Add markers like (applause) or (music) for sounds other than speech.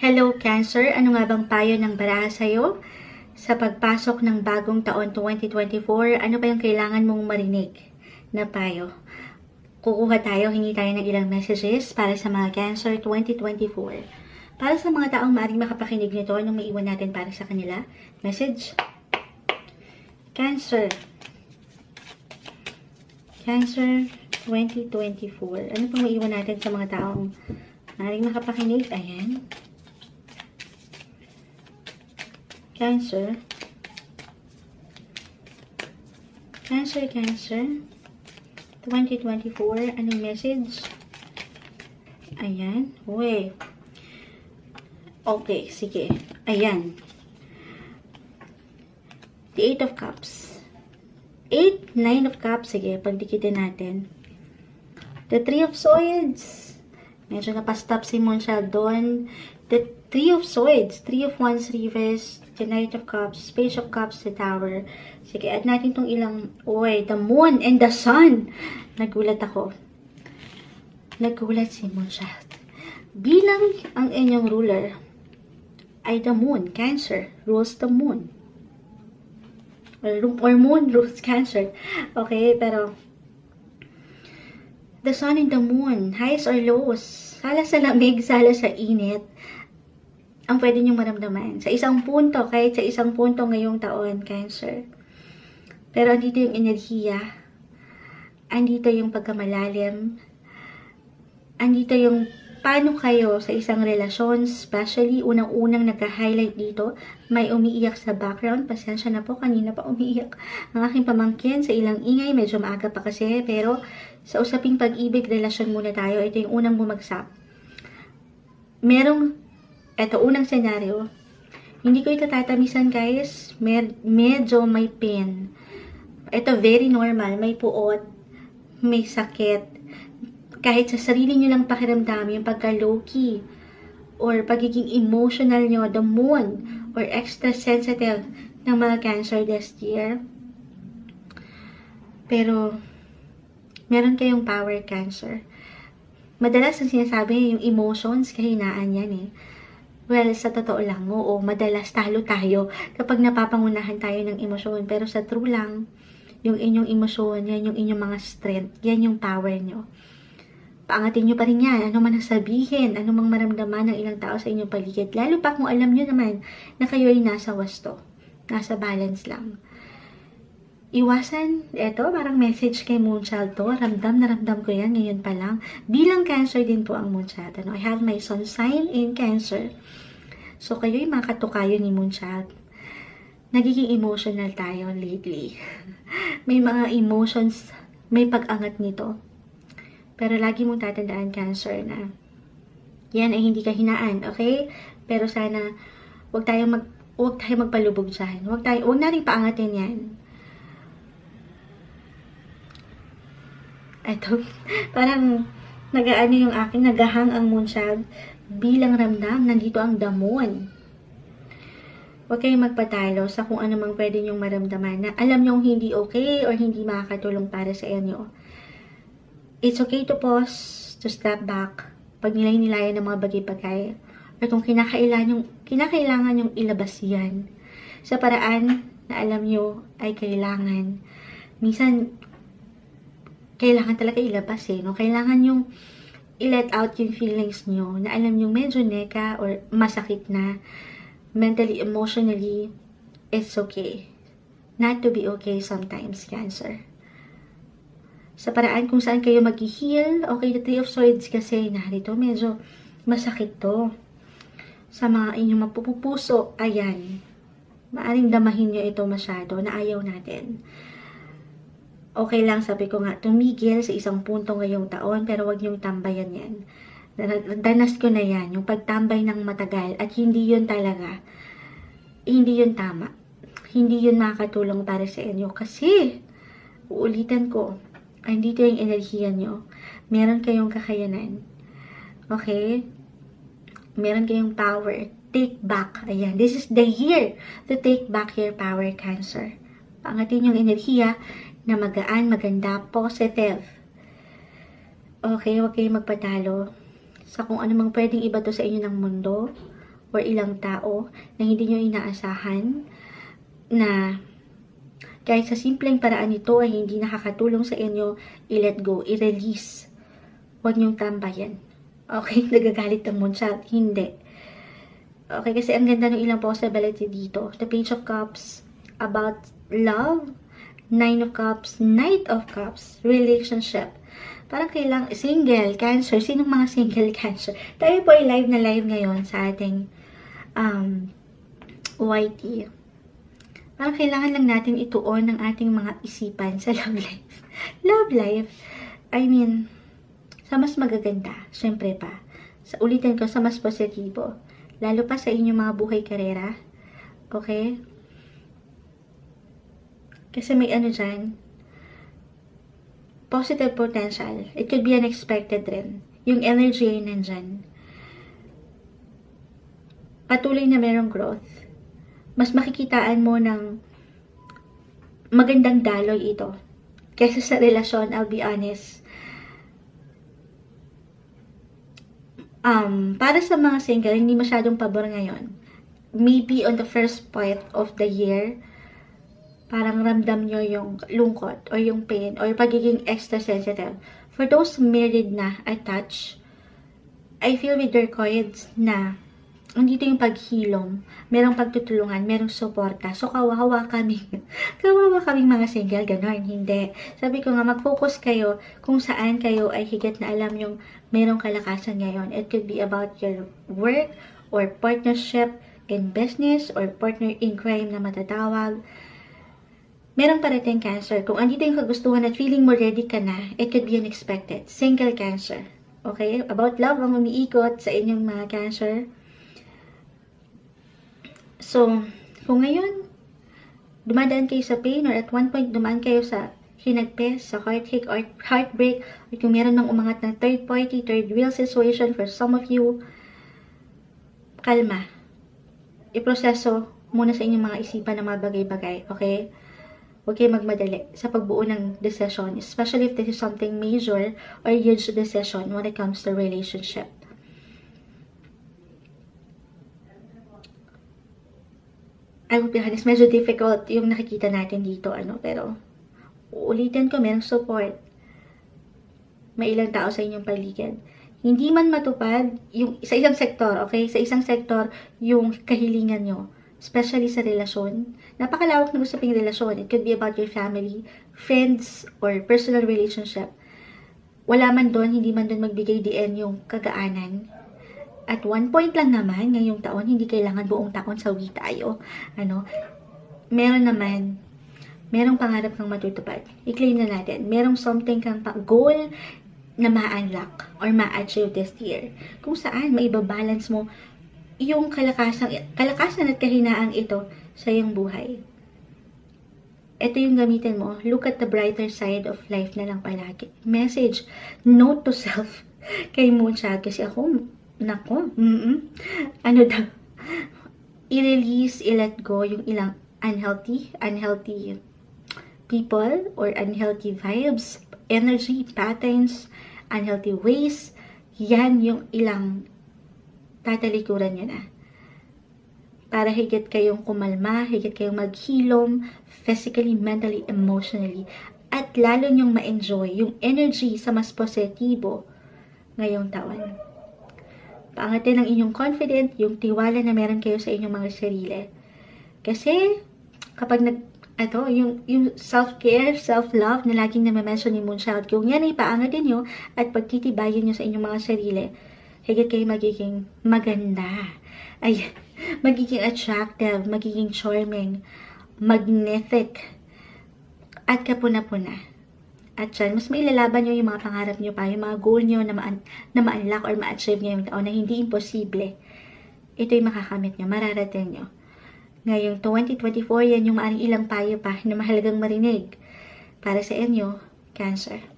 Hello Cancer, ano nga bang payo ng baraha sa'yo? Sa pagpasok ng bagong taon 2024, ano ba yung kailangan mong marinig na payo? Kukuha tayo, hingi tayo ng ilang messages para sa mga Cancer 2024. Para sa mga taong maaaring makapakinig nito, anong maiwan natin para sa kanila? Message? Cancer. Cancer 2024. Ano pang maiwan natin sa mga taong maaaring makapakinig? Ayan. Cancer. Cancer, Cancer. 2024. Anong message? Ayan. Uy. Okay, sige. Ayan. The Eight of Cups. Eight, Nine of Cups. Sige, pagdikitin natin. The Three of Swords. Medyo napastop si Monshal doon. The Three of Swords. Three of Wands reverse. The Knight of Cups. Page of Cups. The Tower. Sige, add natin tong ilang... Uy, the Moon and the Sun. Nagulat ako. Nagulat si Monshal. Bilang ang inyong ruler ay the Moon, Cancer, rules the Moon. Or, or Moon rules (laughs) Cancer. Okay, pero the sun and the moon, highs or lows, sala sa lamig, sala sa init, ang pwede niyong maramdaman. Sa isang punto, kahit sa isang punto ngayong taon, Cancer. Pero andito yung enerhiya, andito yung pagkamalalim, andito yung paano kayo sa isang relasyon, especially unang-unang nagka-highlight dito, may umiiyak sa background. Pasensya na po, kanina pa umiiyak ang aking pamangkin sa ilang ingay. Medyo maaga pa kasi, pero sa usaping pag-ibig, relasyon muna tayo. Ito yung unang bumagsak. Merong, eto, unang senaryo. Hindi ko ito tatamisan, guys. Med medyo may pain. Ito, very normal. May puot, may sakit, kahit sa sarili nyo lang pakiramdam, yung pagka-low-key, or pagiging emotional nyo, the moon, or extra sensitive ng mga cancer this year. Pero, meron kayong power cancer. Madalas ang sinasabi yung emotions, kahinaan yan eh. Well, sa totoo lang, oo, madalas talo tayo kapag napapangunahan tayo ng emosyon. Pero sa true lang, yung inyong emosyon, yan yung inyong mga strength, yan yung power nyo paangatin nyo pa rin yan. Ano man ang sabihin, ano mang maramdaman ng ilang tao sa inyong paligid. Lalo pa kung alam nyo naman na kayo ay nasa wasto. Nasa balance lang. Iwasan, eto, parang message kay Moonchild to. Ramdam na ramdam ko yan ngayon pa lang. Bilang Cancer din po ang Moonchild. Ano? I have my sun sign in Cancer. So, kayo'y makatukayo ni Moonchild. Nagiging emotional tayo lately. (laughs) may mga emotions, may pag-angat nito pero lagi mong tatandaan, Cancer, na yan ay hindi kahinaan, okay? Pero sana, wag tayo mag wag tayo magpalubog dyan. Wag tayo, wag nating paangatin yan. Eto, (laughs) parang nagaano yung akin, nagahang ang moonshag bilang ramdam, nandito ang damon. Huwag kayong magpatalo sa kung ano mang pwede nyong maramdaman na alam nyong hindi okay or hindi makakatulong para sa inyo it's okay to pause, to step back, pag nilay-nilayan ng mga bagay-bagay, at kung kinakailangan yung, kinakailangan yung ilabas yan sa paraan na alam nyo ay kailangan. Minsan, kailangan talaga ilabas eh, no? Kailangan yung i-let out yung feelings nyo na alam nyo medyo neka or masakit na mentally, emotionally, it's okay. Not to be okay sometimes, Cancer sa paraan kung saan kayo mag-heal. Okay, the Three of Swords kasi narito, medyo masakit to. Sa mga inyong mapupuso, ayan. Maaring damahin nyo ito masyado na ayaw natin. Okay lang, sabi ko nga, tumigil sa isang punto ngayong taon, pero wag nyong tambayan yan. Danas ko na yan, yung pagtambay ng matagal, at hindi yun talaga, hindi yun tama. Hindi yun makakatulong para sa inyo. Kasi, uulitan ko, andito yung enerhiya nyo. Meron kayong kakayanan. Okay? Meron kayong power. Take back. Ayan. This is the year to take back your power, Cancer. Pangatin yung enerhiya na magaan, maganda, positive. Okay, huwag kayong magpatalo sa kung ano mang pwedeng iba to sa inyo ng mundo or ilang tao na hindi nyo inaasahan na kahit sa simpleng paraan ito ay hindi nakakatulong sa inyo, i-let go, i-release. Huwag niyong tambayan. Okay, (laughs) nagagalit ang moonshot. Hindi. Okay, kasi ang ganda ng ilang possibility dito. The Page of Cups, about love, Nine of Cups, Knight of Cups, relationship. Parang kailang single, cancer. Sinong mga single cancer? Tayo po ay live na live ngayon sa ating um, YT. Parang kailangan lang natin ituon ng ating mga isipan sa (laughs) love life. love life, I mean, sa mas magaganda, syempre pa. Sa ulitin ko, sa mas positibo. Lalo pa sa inyong mga buhay karera. Okay? Kasi may ano dyan, positive potential. It could be unexpected rin. Yung energy ay nandyan. Patuloy na merong growth. Mas makikitaan mo ng magandang daloy ito. Kesa sa relasyon, I'll be honest. Um, para sa mga single, hindi masyadong pabor ngayon. Maybe on the first part of the year, parang ramdam nyo yung lungkot or yung pain or pagiging extra sensitive. For those married na attached, I feel with your cards na andito yung paghilom, merong pagtutulungan, merong suporta. So, kawawa kami. (laughs) kawawa kaming mga single, ganon. Hindi. Sabi ko nga, mag-focus kayo kung saan kayo ay higit na alam yung merong kalakasan ngayon. It could be about your work or partnership in business or partner in crime na matatawag merong parating cancer. Kung andito yung kagustuhan at feeling mo ready ka na, it could be unexpected. Single cancer. Okay? About love ang umiikot sa inyong mga cancer. So, kung ngayon, dumadaan kayo sa pain or at one point dumaan kayo sa hinagpes, sa heartache or heartbreak, or kung meron ng umangat na third party, third wheel situation for some of you, kalma. Iproseso muna sa inyong mga isipan ng mga bagay-bagay, okay? Huwag kayo magmadali sa pagbuo ng decision, especially if this is something major or huge decision when it comes to relationship. I will be honest, medyo difficult yung nakikita natin dito, ano, pero uulitin ko, merong support. May ilang tao sa inyong paligid. Hindi man matupad yung sa isang sektor, okay? Sa isang sektor, yung kahilingan nyo especially sa relasyon. Napakalawak ng usaping relasyon. It could be about your family, friends, or personal relationship. Wala man doon, hindi man doon magbigay diin yung kagaanan. At one point lang naman, ngayong taon, hindi kailangan buong taon sawi tayo. Ano, meron naman, merong pangarap kang matutupad. I-claim na natin. Merong something kang goal na ma-unlock or ma-achieve this year. Kung saan, maibabalance mo yung kalakasan, kalakasan at kahinaang ito sa iyong buhay. Ito yung gamitin mo. Look at the brighter side of life na lang palagi. Message, note to self (laughs) kay Moonshot. Kasi ako, nako, mm ano daw, i-release, i-let go yung ilang unhealthy, unhealthy people or unhealthy vibes, energy, patterns, unhealthy ways. Yan yung ilang tatalikuran nyo na. Para higit kayong kumalma, higit kayong maghilom, physically, mentally, emotionally, at lalo nyong ma-enjoy yung energy sa mas positibo ngayong taon. Paangatin ang inyong confident, yung tiwala na meron kayo sa inyong mga sarili. Kasi, kapag nag, ito, yung, yung self-care, self-love na laging na-mention ni Moonchild, kung yan ay paangatin nyo at pagtitibayin nyo sa inyong mga sarili, higit kayo magiging maganda. Ay, magiging attractive, magiging charming, magnetic, at kapuna-puna. At dyan, mas mailalaban nyo yung mga pangarap nyo pa, yung mga goal nyo na, ma- na ma-unlock or ma-achieve ngayong taon na hindi imposible. Ito yung makakamit nyo, mararating nyo. Ngayong 2024, yan yung maaring ilang payo pa na mahalagang marinig para sa inyo, Cancer.